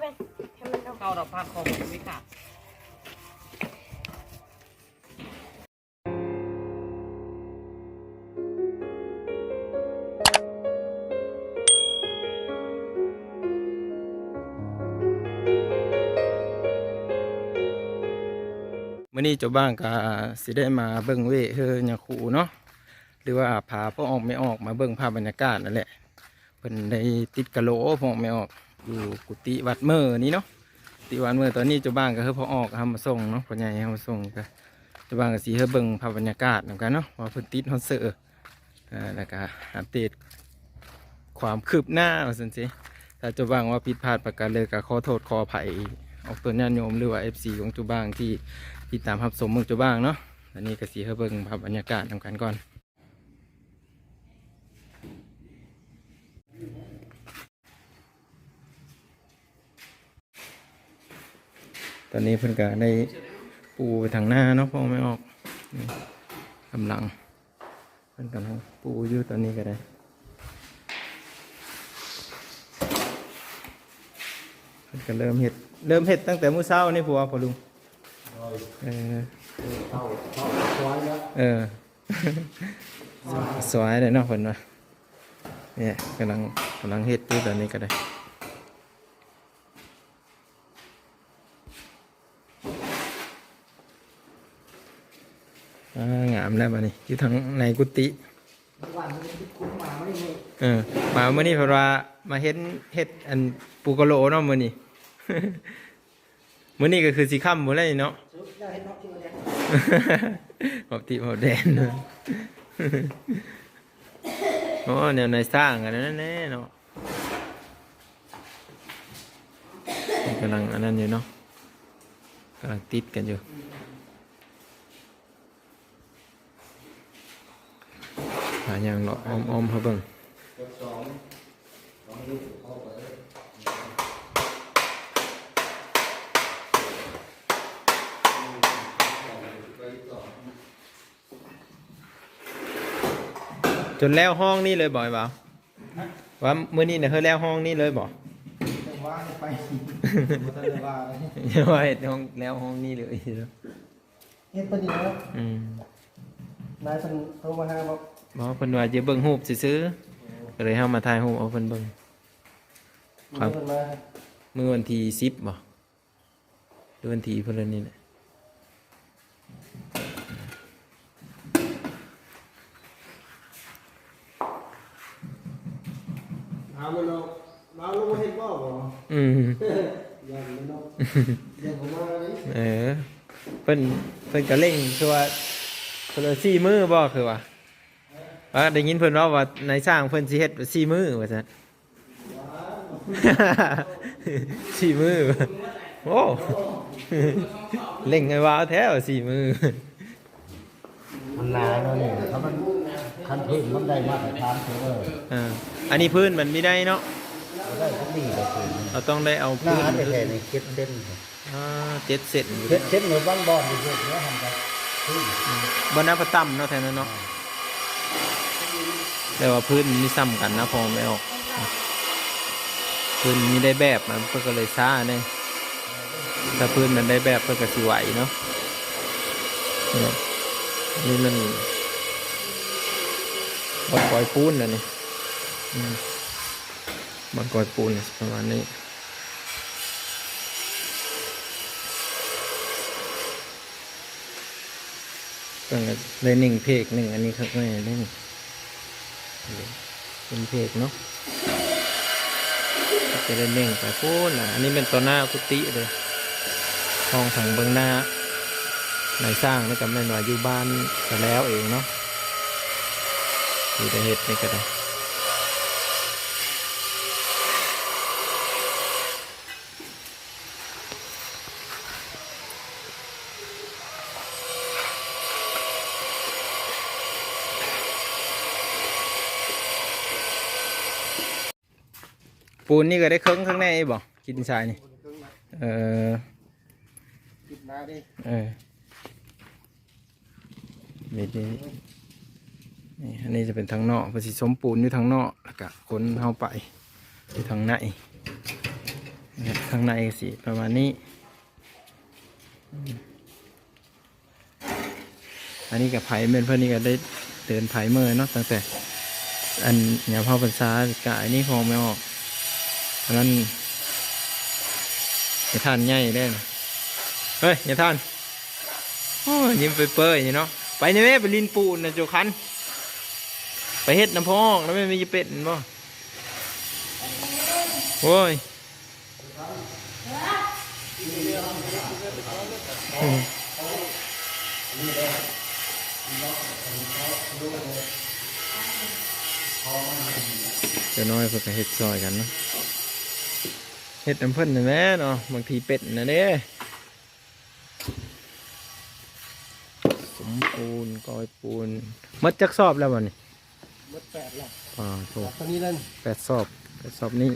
ช่ไหมให้มันเอาเข้าดอกผ้าคอมไม่ขาดมื่อนี้เจ้าบ้านก็สิได้มาเบิ่งเวเฮือหยาคูเนาะหรือว่าพาพ่อออกไม่ออกมาเบิ่งภาพบรรยากาศนั่นแหละเพิ่นได้ติดกะโหลพ่อออกไม่ออก อยู่กุฏิวัดเมื่อนี้เนาะกุฏิวัดเมื่อตอนนี้เจ้าบ้านก็คือพ่อออกทำมาส่งเนาะพ่อใหญ่ทำมาส่งก็เจ้าบ้านก็สิเฮือเบิ่งภาพบรรยากาศหนกันเนาะว่าเพิ่นติดฮอนเสิร์ตอ่าแล้วก็อัปเดตความคืบหน้าว่าซั่นสิถ้าเจ้าบ้านว่าผิดพลาดประการเลยก็ขอโทษขออภัยออกตัวญาติโยมหรือว่า FC ของเจ้าบ้านที่ติดตามรับสมมึงจะบ้างเนาะอันนี้ก็สีเฮาเบิ่งภาพบรรยากาศทำกันก่อน ตอนนี้เพิ่นก็ได้ปูไปทางหน้าเนาะเพอไม่ออกกำลังเพิ่นกำลังปูอยู่ตอนนี้ก็ได้เพิ่นก็เริ่มเห็ดเริ่มเห็ดตั้งแต่มื้อเช้านี่ผัวพอลุงเออเข้าเข้าซอล้วเออสวยเลยเนาะเพิ่นว่าเนี่ยกำลังกำลังเฮ็ดอยู่ตอนนี้ก็ได้อ่างาม แล้วบัดนี้อยู่ทางในกุฏิวันนี้คุ้มมาไม่มีเออมาเมื่อนี้เพราะว่ามาเฮ็ดเฮ็ดอันปูกะโหลเนาะมื้อนี้ มื้อนี้ก็คือสิค่ำหมดแล้วนี่เนาะซื้อได้เห็นนอกที่มันเนี่ยปกติพอแดนเนอะโอ้แนวในสร้างกันนั่นแน่เนาะกำลังอันนั้นอยู่เนาะกำลังติดกันอยู่าอย่างเลาะอ้อมอ้อมๆเขาเบิ่งจนแล้วห้องนี่เลยบ่อยเปล่าว่ามื้อนี้เนี่ยเฮาแล้วห้องนี่เลยบ่แต่ว่าไปบ่ทันได้ว่าเลยอย่าว่าเฮ็ดห้องแล้วห้องนี่เลยเฮ็ดตัวนี้แล้วอืมนายเพิ่นโทรมาหาบอก บอกว่าเพิ่นว่าจะเบิ่งรูปซื้อๆก็เลยเฮามาถ่ายรูปเอาเพิ่นเบิ่ง ครับ เพิ่นมามื้อวันที่10บ่หรือวันที่เพิ่นนี่แหละหามันเนาะมาลงมาเฮ็ดบ่บ่ อืมอย่ามันเนาะอย่าผมมาเลยเออเพิ่นเพิ่นก็เร่งคือว่าเพิ่นว่าสี่มื้อบ่คือว่า ว่าได้ยินเพิ่นเว่าว่าในสร้างเพิ่นสิเฮ็ดสี่มื้อว่าซั่นสี่มื้อโอ้เร่งไงว่าแท้ว่าสี่มื้อมันนานแล้วนี่ถ้ามันคันพื้นมันได้มาตรฐานเถอะเอออ่าอันนี้พื้นมันไม่ได้เนาะได้ทุกดีเลยคือเราต้องได้เอาหน้าพื้นอันแท้ๆนี่เก็บเส้นอ่าเจ็ดเสร็จเช็ดเช็ดเหนือบางบอนอยู่เยอะเนื้อทำกันพื้นบนน้ำประตั้มเนาะแทนนั้นเนาะ แต่ว่าพื้นมันไม่ซ้ำกันนะพอไม่ออกพื้นมีได้แบบมันเพื่อก็เลยช้าเนี่ยถ้าพื้นมันได้แบบเพื่อก็สิไหวเนาะนี่มันบอลกอยปูนนะนี่บอลกอยปูนประมาณนี้เลยหนึ่งเพกหนึ่งอันนี้ครับไม่ได้หนึ่ง เป็นเพกเนาะจะได้เน่งไปพูดนะอันนี้เป็นตัวหน้ากุฏิเลยห้องถังเบื้องหน้าในสร้างแล้วก็แม่นว่าอยู่บ้านก็แล้วเองเนาะอยู่ในเห็ดนี่ก็ได้ ปูนนี่ก็ได้เครื่องข้างในบ่กินทรายนี่ เออติน้าดิเออนี่นี่นี่อันนี้จะเป็นทางนอกภาษีสมปูนอยู่ทางนอกแล้วก็คนเข้าไปอยู่ทางในนนะครับข้างในสิประมาณนี้ อันนี้กับไผ่เมนเพื่อนนี่ก็ได้เดินไผ่เมื่อเนาะตั้งแต่ อันอย่าพ่อพรรษากะอันนี้พองไม่ออก อันนั้นอย่าท่านง่ายได้นะเฮ้ยอย่าท่านโอ้ยิ้มไปเปื่อยๆเนาะไปนี่แม่ไปลินปูนนะโจคันไปเฮ็ดน้ำพองแล้วไม่มีเป็ดบ่โอ้ยอืมเจะน้อยเพื่อเฮ็ดซอยกันเนาะ เฮ็ดน้ำเพิ่นนี่แหละเนาะบางทีเป็ดนะเด้สมปูนกอยปูนหมัดจักสอบแล้วบ่นี่มดแปดละอ่าโถตอนนี้นั่นแปดสอบแปดสอบนี่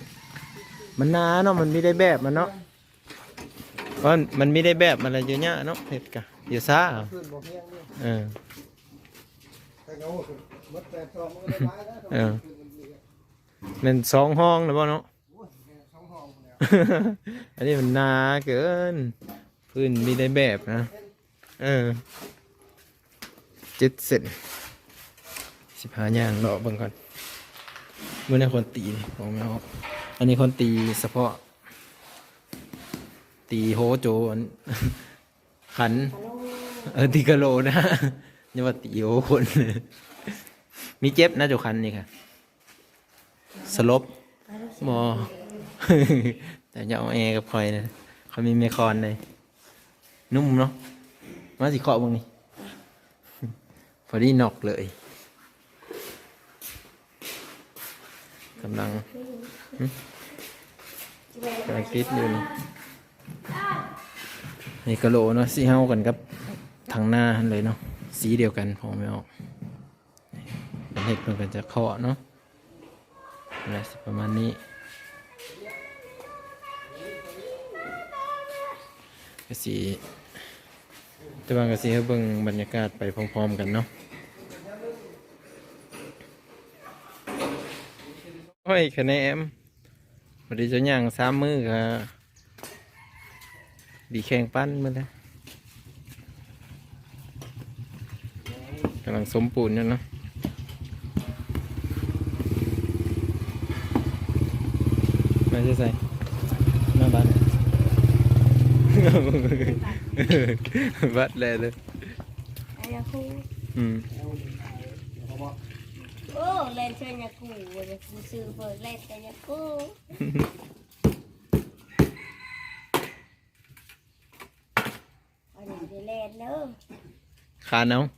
มันหนาเนาะมันไม่ได้แบบมันเนาะเพราะมันไม่ได้แบบมันอะไรเยอะแยะเนาะเห็ดกะเดี๋ยวซ่าขึ้นบ่เพียงเนี่ยเออ แต่เงามดแปดสองมันก็ได้ร้ายแล้วเออเป็นสองห้องนะบ่เนาะส อันนี้มันหนาเกิน พื้นมีได้แบบนะ เออเจ็ดเซนสิบห้าย่างรอเบิ่งก่อนเมื่อนี้คนตีนี่ของไม่ออกอันนี้คนตีเฉพาะ ตีโฮโจนขัน เออตีกะโลนะนี่ว่าตีโฮคน มีเจ็บนะเจ้าคันนี่ค่ะ สลบมอ แต่จะเอาแอร์กับคอยนะเขามีเมคอนเลยนุ่มเนาะมาสิเคาะบ้างนี่พอดีนอกเลยกำลังกำลังคิดอยู่นี่นี่กะโหลเนาะสีเฮากันกับทางหน้าเลยเนาะสีเดียวกันพอไม่ออกเป็นเห็ดมันก็จะเคาะเนาะอะประมาณนี้ ก็สีแต่ว่าก็สีให้เบิ่งบรรยากาศไปพร้อมๆกันเนาะโอ้ยคะแนนวันนี้จะย่างสามมือค่ะดีแข่งปั้นมาแล้วกำลังสมปูนอยู่เนาะไม่ใช่ใส่ bắt lên luôn ไอ้ยาคู ừ. โอ้เล่นช่วยยาคูยาคูซื้อเปิดเล่นแต่ยาคูอันนี้ได้เล่นเนอะ khá nóng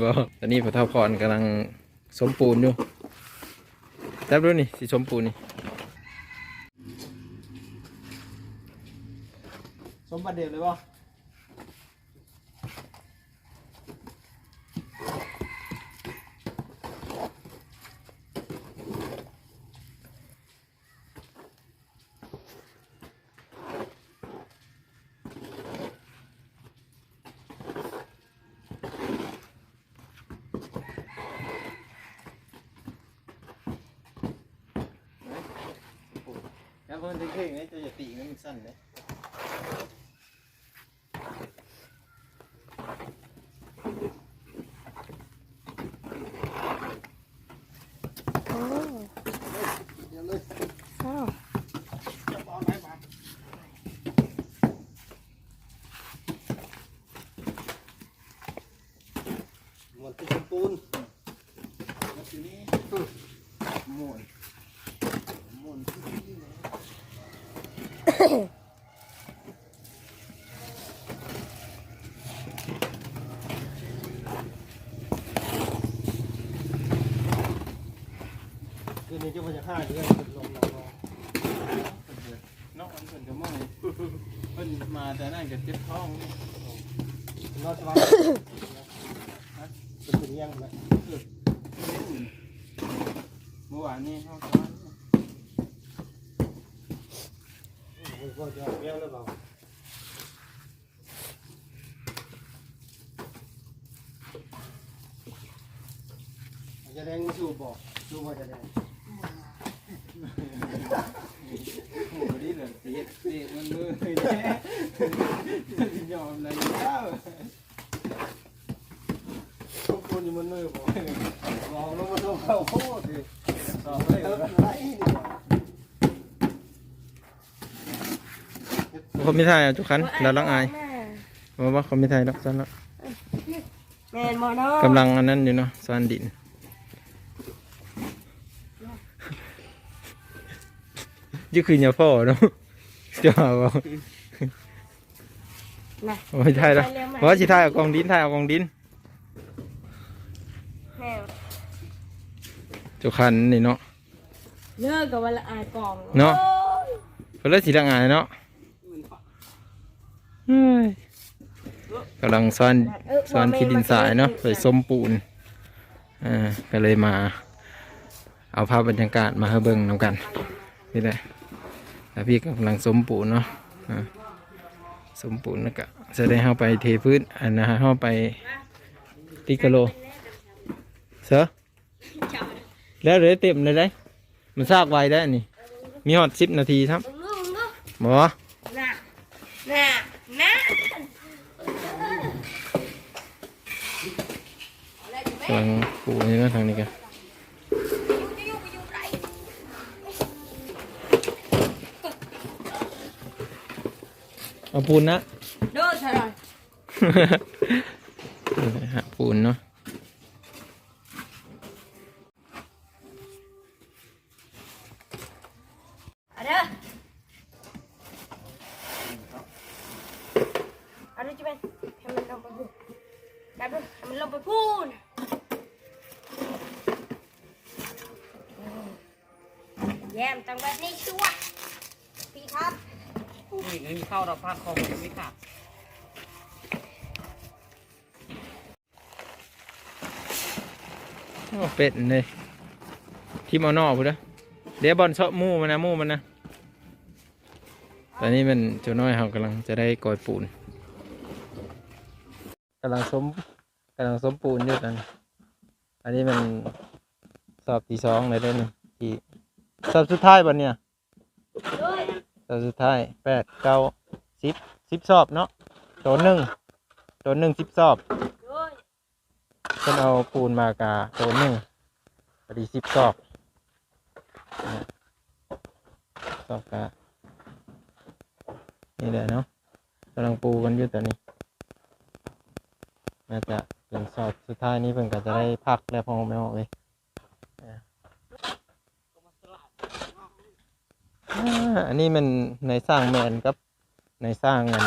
vâng tao đi vào thao khòn cái đang sống bùn luôn đáp luôn đi thì sống bùn đi สมบัติเดีย วเลยป่ะแล้วมันจะเข่งนี่จะอย่าตีมันสั้นเลย โอ้เศร้า หมดที่ปูน หมุน หมุน คืนนี้จะมาจะฆ่าเรื่องลงเรานอกมันเพิ่นก็มื่อยเพิ่นมาแต่นั่นก็เจ็บท้องนอกจากว่าเป็นยังไงเมื่อวานนี้เขาทาน ก็จะ เบี้ยวหรือเปล่าจะแดงสูบบอกสูบว่าจะแดงนี่เหลือเสียเสียมันมือแน่ยอมเลยแล้วทุกคนอยู่มันมือผมลองลงมาดูเขาโคตรดิลองเลย ไรนี่คนไม่ทายอะจุกขันแล้วลังอายบอกว่าคนไม่ทายดอกซันแล้วแม่นบ่เนาะกำลังอันนั้นอยู่เนาะซานดินยี่คือเนี่ยพ่อเนาะจะหาว่านะไม่ใช่แล้วเพราะว่าสิทายเอากองดินทายเอากองดินแม่จุกขันนี่เนาะเลิกกับวันละอายกล่องเนาะโอ้ยเพิ่นเลยสิละงายเนาะเฮ้ย กำลังซ้อนเอ้ยซ้อนขี้ดินทรายเนาะไปส้มปูนอ่าก็เลยมา เอาภาพบรรยากาศมาให้เบิ่งนำกัน นี่แหละแล้วพี่กำลังสมปูนเนาะอ่าสมปูนแล้วก็จะได้เข้าไปเทพื้นอันนะฮะเข้าไปติกะโลเสือแล้วเลยเต็มเลยได้ มันซากไวได้นี่ มีหอดสิบนาทีครับมึงเนาะหมอ น่ะน่ะน่ะ กำลังปูนี่นะทางนี้กันจะอยู่ไปอยู่ไรเอาปูนนะ เด้อเท่าไหร่นี่แหละฮะปูนเนาะ เอาเด้อเอาเด้อจิเป็นให้มันลงไปพูดได้ด้วยให้มันลงไปพูดแย้มตั้งแบบนี้ชัวร์พี่ครับ นี่ไม่มีข้าวเราพาคอมันไม่ขาดโอ้เป็ดเลยทีมเอานอกพูดนะเดี๋ยวบอลเชาะหมู่มันนะหมู่มันนะตอนนี้มันเจ้าน้อยเขากำลังจะได้กอยปูนกำลังสมกำลังสมปูนอยู่ตอนนี้อันนี้มันสอบที่สองเลยเด้อนี่ที่สอบสุดท้ายบันเนี่ยด้วยสอบสุดท้ายแปดเก้า สิบสิบสอบเนาะตัวหนึ่งตัวหนึ่งสิบสอบด้วยเพิ่นเอาปูนมากาตัวหนึ่งพอดีสิบสอบสอบกานี่แหละเนาะกำลังปูกันอยู่ตอนนี้น่าจะเป็นสอบสุดท้ายนี้เพิ่นก็จะได้พักแล้วพอไม่ออกเลยอันนี้มันในสร้างแมนกับ ในสร้างอัน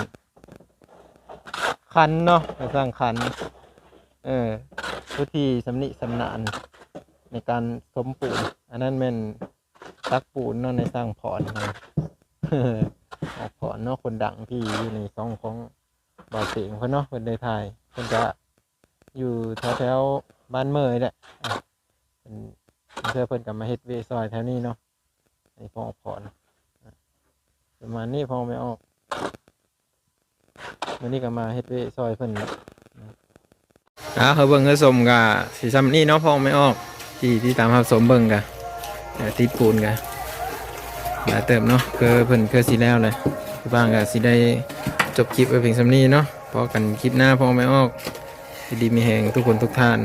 คันเนาะในสร้างคัน เออวิธีสำนิสำนานในการสมปูน อันนั้นเป็นตักปูนเนาะในสร้างผอนนะออกผอนเนาะคนดังที่อยู่ในซองของบ่าเสียงเพิ่นเนาะเพิ่นได้ถ่ายเพิ่นจะอยู่แถวแถวๆบ้านเมยแหละเพิ่นเพื่อเพิ่นกับมาเฮ็ดเวซอยแถวนี้เนาะอันนี้พอออกผอนประมาณนี้พอไม่ออก วันนี้ก็มาเฮ็ดเวซอยเพิ่นอ่าเขาเบิ่งเขาสมกะสีซ้ำนี่เนาะพองไม่ออกที่ที่ตามเขาสมเบิ่งกะต่ติดปูนกะหลายเติมเนาะคือเพิ่นคือสีแล้วเลยคือบ้างกะสีได้จบคลิปไว้เพียงซ้ำนี้เนาะพอกันคลิปหน้าพองไม่ออกดีมีแหงทุกคนทุกท่าน